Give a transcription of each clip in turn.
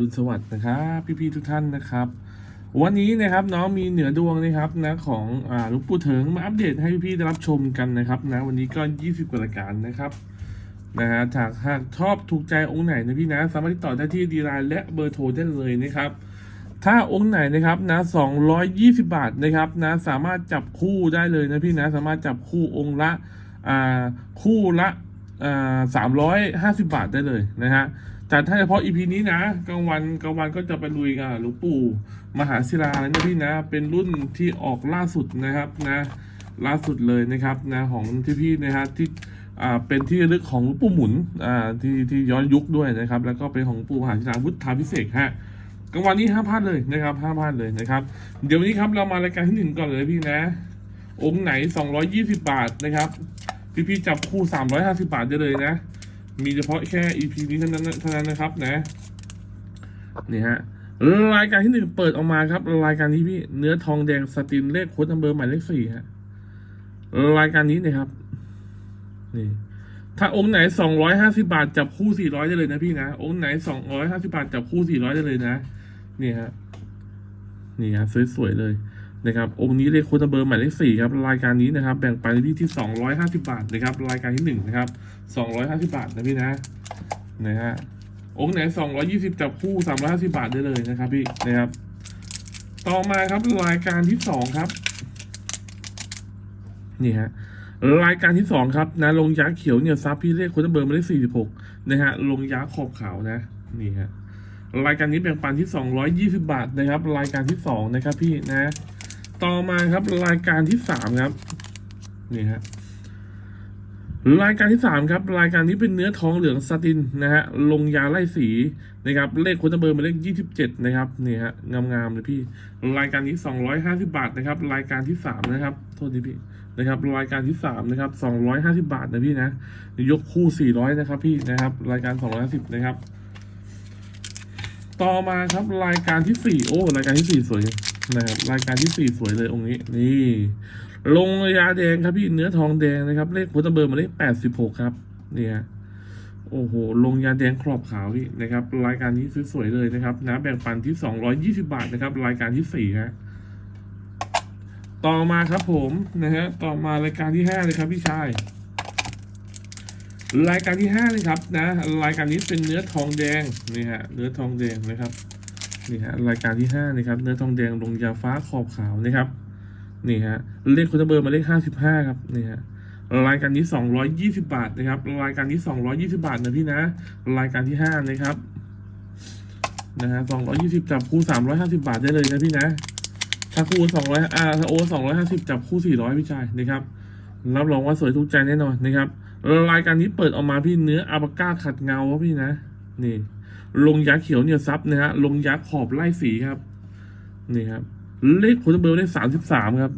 รุณสวัสดิ์นะครับพี่ๆทุกท่านนะครับ วันนี้นะครับน้องมีเหนือดวงนะครับนะของอ่าลุงปู่เถิงมาอัปเดตให้พี่ๆได้รับชมกันนะครับนะวันนี้ก็20กว่ารายการนะครับนะฮะหากหากชอบถูกใจองค์ไหนนะพี่นะ สามารถติดต่อได้ที่ดีไลน์และเบอร์โทรได้เลยนะครับ ถ้าองค์ไหนนะครับนะ220 บาทนะครับนะสามารถจับคู่ได้เลยนะพี่นะสามารถจับคู่องค์ละอ่าคู่ละอ่า350 บาทได้เลยนะฮะ แต่ถ้าเฉพาะอีพีนี้นะกลางวันกลางวันก็จะไปลุยกับหลวงปู่มหาศิลาแล้วนะพี่นะ เป็นรุ่นที่ออกล่าสุดนะครับนะล่าสุดเลยนะครับนะของที่พี่นะฮะที่อ่าเป็นที่ลึกของหลวงปู่หมุนอ่าที่ที่ย้อนยุคด้วยนะครับ แล้วก็เป็นของปู่มหาศิลาวุฒาพิเศษฮะกลางวันนี้ห้ามพลาดเลยนะครับห้ามพลาดเลยนะครับ เดี๋ยววันนี้ครับเรามารายการที่หนึ่งก่อนเลยพี่นะองค์ไหน 220 บาทนะครับพี่พี่ๆจับคู่ 350 บาทได้เลยนะ มีเฉพาะแค่ EP นี้เท่านั้นเท่านั้นนะครับนะ นี่ฮะ รายการที่หนึ่งเปิดออกมาครับ รายการนี้พี่เนื้อทองแดงสตรีมเลขโค้ดนัมเบอร์หมายเลขสี่ฮะ รายการนี้นะครับ นี่ ถ้าองค์ไหนสองร้อยห้าสิบาทจับคู่สี่ร้อยได้เลยนะพี่นะ องค์ไหนสองร้อยห้าสิบาทจับคู่สี่ร้อยได้เลยนะ นี่ฮะ นี่ฮะสวยๆเลย นะครับองค์นี้เลขโค้ดนัมเบอร์หมายเลขสี่ครับรายการนี้นะครับแบ่งปันที่ที่สองร้อยห้าสิบาทนะครับรายการที่หนึ่งนะครับสองร้อยห้าสิบาทนะพี่นะนะฮะองค์ไหนสองร้อยี่สิบจับคู่สามร้อยห้าสิบาทได้เลยนะครับพี่นะครับ ต่อมาครับรายการที่สองครับนี่ฮะรายการที่สองครับนะลงยักษ์เขียวเนี่ยซับพี่เลขคนเบอร์มาได้สี่สิบหกนะฮะลงยักษ์ขอบขาวนะนี่ฮะรายการนี้แบ่งปันที่สองร้อยยี่สิบาทนะครับ รายการที่สองนะครับพี่นะ ต่อมาครับรายการที่สามครับนี่ฮะรายการที่สามครับ รายการนี้เป็นเนื้อทองเหลืองสตินนะฮะลงยาไล่สีนะครับ เลขคนเบอร์มาเลขยี่สิบเจ็ดนะครับนี่ฮะงามๆเลยพี่ รายการนี้สองร้อยห้าสิบาทนะครับ รายการที่สามนะครับโทษทีพี่นะครับ รายการที่สามนะครับสองร้อยห้าสิบาทนะพี่นะยกคู่สี่ร้อยนะครับ พี่นะครับ รายการสองร้อยสิบนะครับ ต่อมาครับรายการที่สี่โอ้รายการที่สี่สวย นะครับรายการที่สี่สวยเลยองค์นี้นี่ ลงยาแดงครับพี่เนื้อทองแดงนะครับ เลขพุทธเบอร์มาเลขแปดสิบหกครับเนี่ยโอ้โห ลงยาแดงครอบขาวพี่นะครับ รายการนี้สวยๆเลยนะครับนะแบ่งปันที่สองร้อยี่สิบาทนะครับ รายการที่สี่ฮะต่อมาครับผมนะฮะต่อมารายการที่ห้าเลยครับพี่ชายรายการที่ห้าเลยครับนะ รายการนี้เป็นเนื้อทองแดงนี่ฮะเนื้อทองแดงนะครับ นี่ฮะรายการที่ห้านะครับเนื้อทองแดงลงยาฟ้าขอบขาวนะครับนี่ฮะเลขคุณเบอร์มาเลขห้าสิบห้าครับนี่ฮะรายการนี้สองร้อยยี่สิบาทนะครับ รายการนี้สองร้อยี่สิบาทนะพี่นะ รายการที่ห้านะครับนะฮะสองร้อยี่สิบจับคู่สามร้อยห้าสิบาทได้เลยนะพี่นะถ้าคู่สองร้อยอ่าถ้าโอสองร้อยห้าสิบจับคู่สี่ร้อยพี่ชายนะครับรับรองว่าสวยถูกใจแน่นอนนะครับรายการนี้เปิดออกมาพี่เนื้ออาบาก้าขัดเงาพี่นะ นี่ ลงยักษ์เขียวเนี่ยซับนะฮะลงยักษ์ขอบไล่สีครับ นี่ครับ เลขคุณเบลเลขสามสิบสามครับ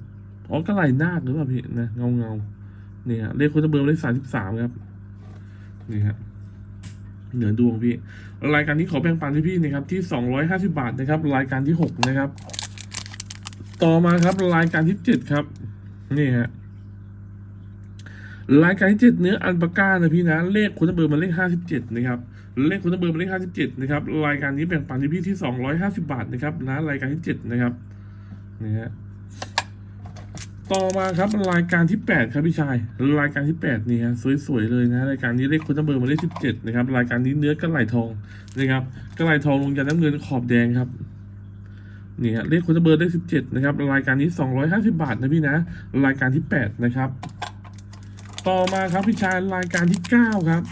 อ๋อก็ไหลนาคหรือเปล่าพี่นะเงาเงาๆนี่ฮะเลขคุณเบลเลขสามสิบสามครับ นี่ฮะเหนือดวงพี่ รายการนี้ขอแบ่งปันที่พี่นะครับที่สองร้อยห้าสิบาทนะครับ รายการที่หกนะครับ ต่อมาครับรายการที่เจ็ดครับ นี่ฮะ รายการที่เจ็ดเนื้ออันปาก้านะพี่นะเลขคุณเบอร์มาเลขห้าสิบเจ็ดนะครับเลขคุณเบอร์มาเลขห้าสิบเจ็ดนะครับรายการนี้แบ่งปันที่พี่ที่สองร้อยห้าสิบาทนะครับนะรายการที่เจ็ดนะครับนี่ฮะต่อมาครับรายการที่แปดครับพี่ชาย รายการที่แปดนี่ฮะสวยๆเลยนะรายการนี้เลขคุณเบอร์มาเลขสิบเจ็ดนะครับรายการนี้เนื้อกระไหลทองนะครับกระไหลทองลงยันน้ำเงินขอบแดงครับนี่ฮะเลขคุณเบอร์เลขสิบเจ็ดนะครับรายการนี้สองร้อยห้าสิบาทนะพี่นะ รายการที่แปดนะครับ ต่อมาครับพี่ชายรายการที่เก้าครับ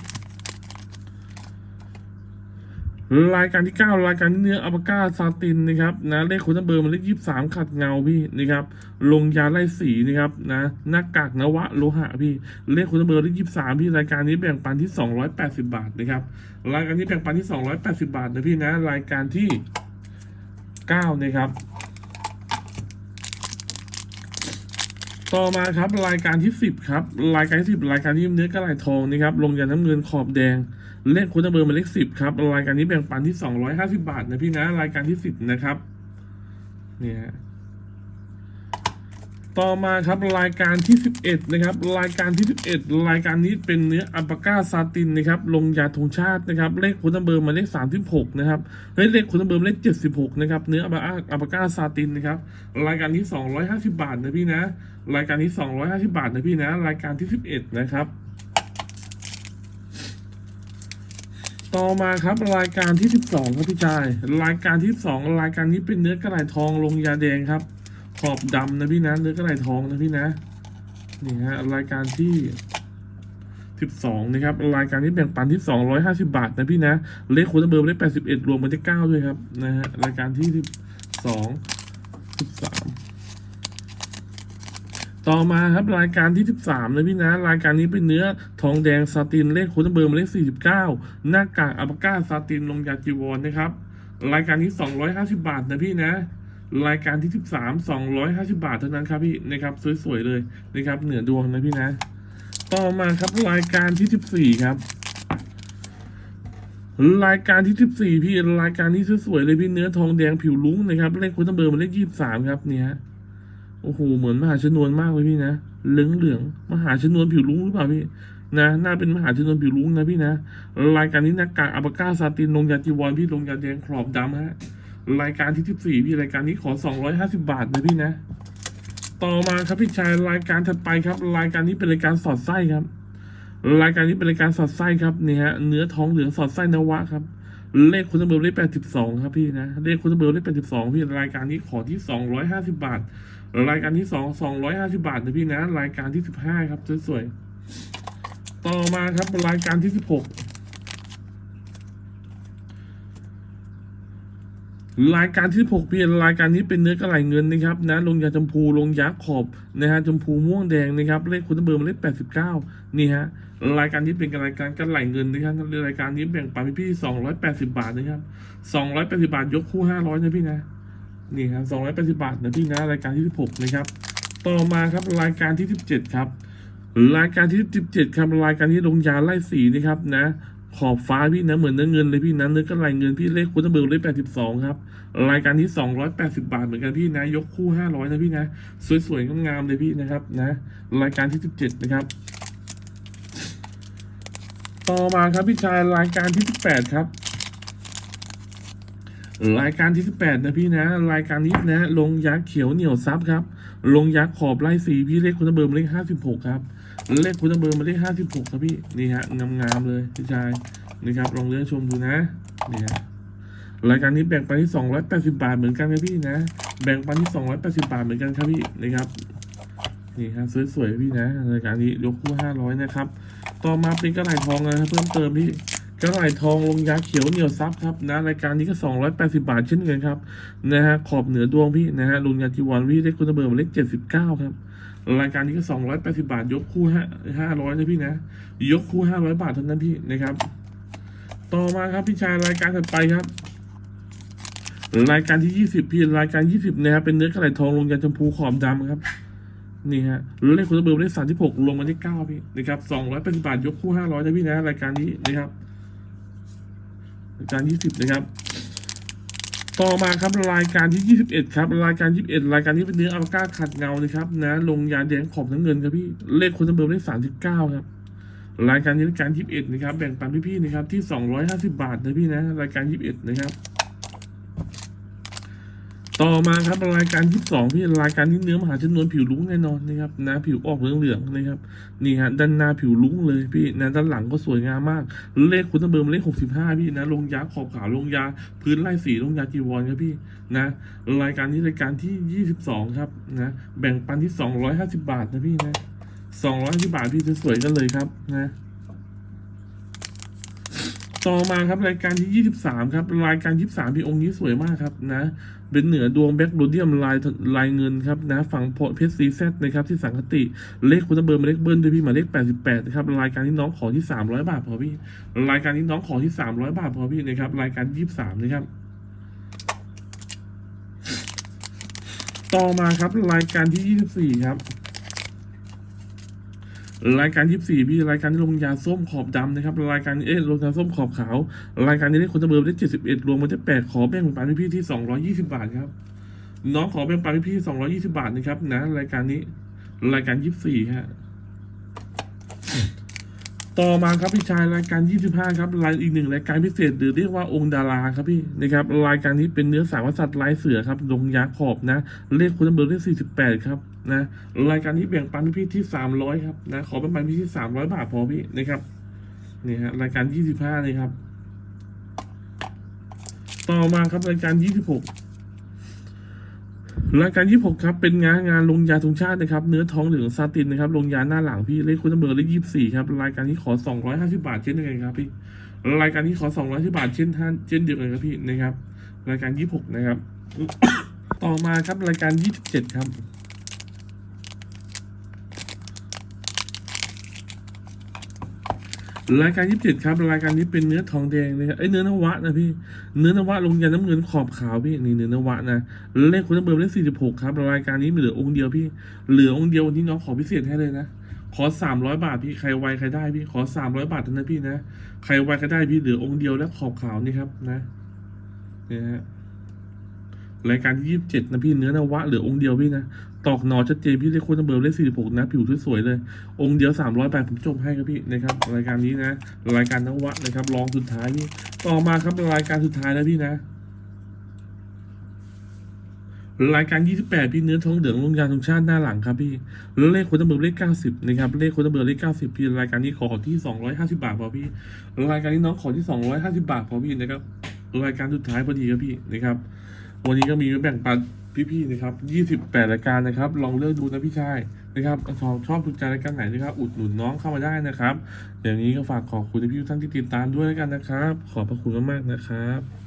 รายการที่เก้ารายการเนื้ออัปก้าซาตินนะครับนะเลขคุณเบอร์มันเลขยี่สามขัดเงาพี่นะครับ ลงยาไล่สีนะครับนะหน้ากากนวะโลหะพี่เลขคุณเบอร์เลขยี่สามพี่รายการนี้แบ่งปันที่สองร้อยแปดสิบาทนะครับรายการนี้แบ่งปันที่สองร้อยแปดสิบาทนะพี่นะรายการที่เก้านะครับ ต่อมาครับรายการที่สิบครับรายการที่สิบรายการที่เนื้อกระไหลทองนะครับลงยันน้ำเงินขอบแดงเลขคุณเบอร์หมายเลขสิบครับรายการนี้แบ่งปันที่สองร้อยห้าสิบาทนะพี่นะรายการที่สิบนะครับเนี่ย ต่อมาครับรายการที่ 11 นะครับ รายการที่ 11 รายการนี้เป็นเนื้ออัลปาก้าซาตินนะครับ ลงยาธงชาตินะครับ เลขคุณเบอร์มาเลข 36 นะครับเฮ้ยเลขคุณเบอร์มเลข 76 นะครับ เนื้ออัลปาก้าอัลปาก้าซาตินนะครับ รายการนี้250 บาทนะพี่นะ รายการนี้250 บาทนะพี่นะ รายการที่ 11 นะครับต่อมาครับรายการที่ 12 ครับพี่ชาย รายการที่ 2 รายการนี้เป็นเนื้อกระไหล่ทองลงยาแดงครับ ขอบดำนะพี่นะเนื้อกระไหล่ทองนะพี่นะนี่ฮะรายการที่12นะครับรายการนี้แบ่งปันที่250บาทนะพี่นะเลขคุณเบอร์เลข81รวมมันได้9ด้วยครับนะฮะรายการที่12 13ต่อมาครับรายการที่ 13นะพี่นะ รายการนี้เป็นเนื้อทองแดงซาตินเลขคุณเบอร์มาเลข 49 หน้ากากอัลปาก้าซาตินลงยาจีวรนะครับ รายการนี้ 250 บาทนะพี่นะ รายการที่ 13 250 บาทเท่านั้นครับพี่นะครับสวยๆเลยนะครับ เหนือดวงนะพี่นะ ต่อมาครับรายการที่ 14 ครับ รายการที่ 14 พี่รายการนี้สวยๆเลยพี่เนื้อทองแดงผิวลุ้งนะครับเลขคุณเบอร์มาเลข23 ครับเนี่ยโอ้โหเหมือนมหาชนวนมากเลยพี่นะเหลืองเหลืองมหาชนวนผิวลุ้งหรือเปล่าพี่นะน่าเป็นมหาชนวนผิวลุ้งนะพี่นะ รายการนี้หนักกากอัปก้าซาตินลงยาจีวรพี่ลงยาแดงขอบดำฮะ รายการที่สิบสี่พี่รายการนี้ขอสองร้อยห้าสิบาทนะพี่นะ ต่อมาครับพี่ชายรายการถัดไปครับ รายการนี้เป็นรายการสอดไส้ครับ รายการนี้เป็นรายการสอดไส้ครับเนี่ยฮะเนื้อท้องเหลืองสอดไส้นวะครับเลขคุณเบอร์เลขแปดสิบสองครับพี่นะเลขคุณเบอร์เลขแปดสิบสองพี่รายการนี้ขอที่สองร้อยห้าสิบาท รายการที่สองสองร้อยห้าสิบาทนะพี่นะ รายการที่สิบห้าครับสวยๆต่อมาครับรายการที่สิบหก รายการที่สิบหกพี่รายการนี้เป็นเนื้อกระไหลเงินนะครับนะลงยาชมพูลงยาขอบนะฮะชมพูม่วงแดงนะครับเลขคุณเบอร์มาเลขแปดสิบเก้านี่ฮะรายการนี้เป็นรายการกระไหลเงินนะครับรายการนี้แบ่งปันพี่สองร้อยแปดสิบาทนะครับสองร้อยแปดสิบาทยกคู่ห้าร้อยนะพี่นะนี่ครับสองร้อยแปดสิบาทนะพี่นะรายการที่สิบหกนะครับต่อมาครับรายการที่สิบเจ็ดครับรายการที่สิบเจ็ดครับรายการนี้ลงยาไล่สีนะครับนะ ขอบฟ้าพี่นะเหมือนเนื้อเงินเลยพี่นะเนื้อก็ลายเงินพี่เลขคุณเบอร์เลขแปดสิบสองครับ รายการที่สองร้อยแปดสิบาทเหมือนกันพี่นะ ยกคู่ห้าร้อยนะพี่นะ สวยๆงามๆเลยพี่นะครับนะ รายการที่สิบเจ็ดนะครับ ต่อมาครับพี่ชายรายการที่สิบแปดครับรายการที่ 18 นะพี่นะ รายการนี้นะ ลงยักษ์เขียวเหนียวซับครับ ลงยักษ์ขอบไล่สีพี่เลขคุณเบอร์มาเลข56 ครับ เลขคุณเบอร์มาเลข56ครับพี่นี่ฮะงามๆเลยพี่ชายนี่ครับลองเลื่อนชมดูนะนี่ฮะรายการนี้แบ่งปันที่280บาทเหมือนกันครับพี่นะ แบ่งปันที่280บาทเหมือนกันครับพี่นะครับนี่ครับสวยๆพี่นะรายการนี้ยกคู่500นะครับ ต่อมาเป็นกระไหล่ทองนะครับเพิ่มเติมพี่กระไหล่ทองลงยาเขียวเหนียวซับครับนะรายการนี้ก็ 280 บาทเช่นกันครับนะฮะขอบเหนือดวงพี่นะฮะลุงยาจีวรพี่ได้คุณเบอร์มาเลข79 ครับ รายการนี้ก็280บาท ยกคู่ห้า500นะพี่นะ ยกคู่500บาทเท่านั้นพี่นะครับ ต่อมาครับพี่ชายรายการถัดไปครับ รายการที่20พี่รายการ20นะครับเป็นเนื้อกระไหลทองลงยาชมพูขอบดำครับนี่ฮะเลขคุณเบอร์เลขสามที่หกลงมาที่เก้าพี่นะครับสองร้อยแปดสิบาท ยกคู่ห้าร้อยนะพี่นะ รายการนี้นะครับ รายการยี่สิบนะครับ ต่อมาครับรายการที่ 21 ครับ รายการ 21 รายการที่เป็นเนื้ออัลก้าขัดเงานะครับนะลงยาแดงขอบน้ำเงินครับพี่เลขคุณเบอร์เลข39 ครับ รายการนี้รายการ 21 นะครับ แบ่งปันพี่ๆนะครับที่ 250 บาทนะพี่นะรายการ 21 นะครับ ต่อมาครับรายการที่สองพี่รายการที่เนื้อมหาชนวนผิวลุ้งแน่นอนนะครับนะผิวออกเหลืองๆนะครับนี่ฮะด้านหน้าผิวลุ้งเลยพี่นะด้านหลังก็สวยงามมาก เลขคุณตเบอร์เลขหกสิบห้าพี่นะลงยาขอบขาวลงยา พื้นไล่สีลงยาจีวรครับพี่นะรายการนี้รายการที่ยี่สิบสองครับนะแบ่งปันที่สองร้อยห้าสิบาทนะพี่นะสองร้อยห้าสิบาทพี่จะสวยกันเลยครับนะ ต่อมาครับรายการที่ 23 ครับ รายการ 23พี่องค์นี้สวยมากครับนะ เป็นเหนือดวงแบ็กโรเดียมลายลายเงินครับนะฝั่งเพชรซีแซนะครับที่สังคติเลขคุณเบอร์มาเลขเบิ้ลด้วยพี่หมายเลข 88นะครับรายการที่น้องขอที่ 300 บาทพอพี่รายการที่น้องขอที่ 300 บาทพอพี่นะครับรายการ 23 นะครับต่อมาครับรายการที่ 24 ครับ รายการ 24พี่รายการที่ลงยาส้มขอบดำนะครับ รายการเอ๊ะลงยาส้มขอบขาว รายการนี้ได้คนจะเบอร์ได้ 71 รวมมันจะ8ขอแบ่งปันพี่พี่ที่ 220 บาทครับ น้องขอเบ่งปันพี่สองร้อยี่สิบาทนะครับนะรายการนี้รายการยี่สี่ฮะ ต่อมาครับพี่ชายรายการ 25 ครับรายอีกหนึ่งรายการพิเศษหรือเรียกว่าองค์ดาราครับพี่นะครับรายการนี้เป็นเนื้อสามกษัตริย์ลายเสือครับลงยาขอบนะ เลขคุณเบอร์เลข48 ครับนะรายการนี้แบ่งปันพี่ที่ 300 ครับนะขอเป็นปันพี่ที่ 300 บาทพอพี่นะครับนี่ฮะรายการ 25 เลยครับ ต่อมาครับรายการ 26 รายการ 26 ครับ เป็นงานงานลงยาธงชาตินะครับ เนื้อทองเหลืองซาตินนะครับ ลงยาหน้าหลังพี่ เลขคุณเบอร์เลข24 ครับ รายการที่ขอ 250 บาทเช่นเดียวกันครับพี่ รายการที่ขอ 250 บาทเช่นท่านเช่นเดียวกันครับพี่นะครับ รายการ 26 นะครับ ต่อมาครับรายการ 27 ครับ รายการ27ครับ รายการนี้เป็นเนื้อทองแดงนะครับไอ้เนื้อนวะนะพี่ เนื้อนวะลงยันน้ำเงินขอบขาวพี่นี่เนื้อนวะนะเลขคุณเบอร์เลข46ครับรายการนี้มีเหลือองค์เดียวพี่ เหลือองค์เดียววันนี้น้องขอพิเศษให้เลยนะขอ300บาทพี่ใครไวใครได้พี่ขอ300บาทเท่านั้นพี่นะใครไวใครได้พี่เหลือองค์เดียวและขอบขาวนี่ครับนะเนี่ฮะ รายการที่27นะพี่เนื้อนวะเหลือองค์เดียวพี่นะตอกหนอชัดเจนพี่เลขคุณเบอร์เลข46นะผิวสวยๆเลย องค์เดียว300บาทผมจบให้ครับพี่นะครับรายการนี้นะ รายการนวะนะครับรองสุดท้ายนี่ต่อมาครับรายการสุดท้ายแล้วพี่นะรายการ 28 พี่เนื้อทองเหลืองลงยาธงชาติหน้าหลังครับพี่แล้วเลขคนตำเบอร์เลข 90 นะครับ เลขคนตำเบอร์เลข 90 พี่ รายการนี้ขอที่ 250 บาทพอพี่ รายการนี้น้องขอที่ 250 บาทพอพี่นะครับ รายการสุดท้ายพอดีครับพี่นะครับ วันนี้ก็มีแบ่งปันพี่ๆนะครับ28รายการนะครับ ลองเลือกดูนะพี่ชายนะครับชอบชอบถูกใจรายการไหนนะครับอุดหนุนน้องเข้ามาได้นะครับอย่างนี้ก็ฝากขอบคุณพี่ๆทุกท่านที่ติดตามด้วยแล้วกันนะครับ ขอบพระคุณมากๆนะครับ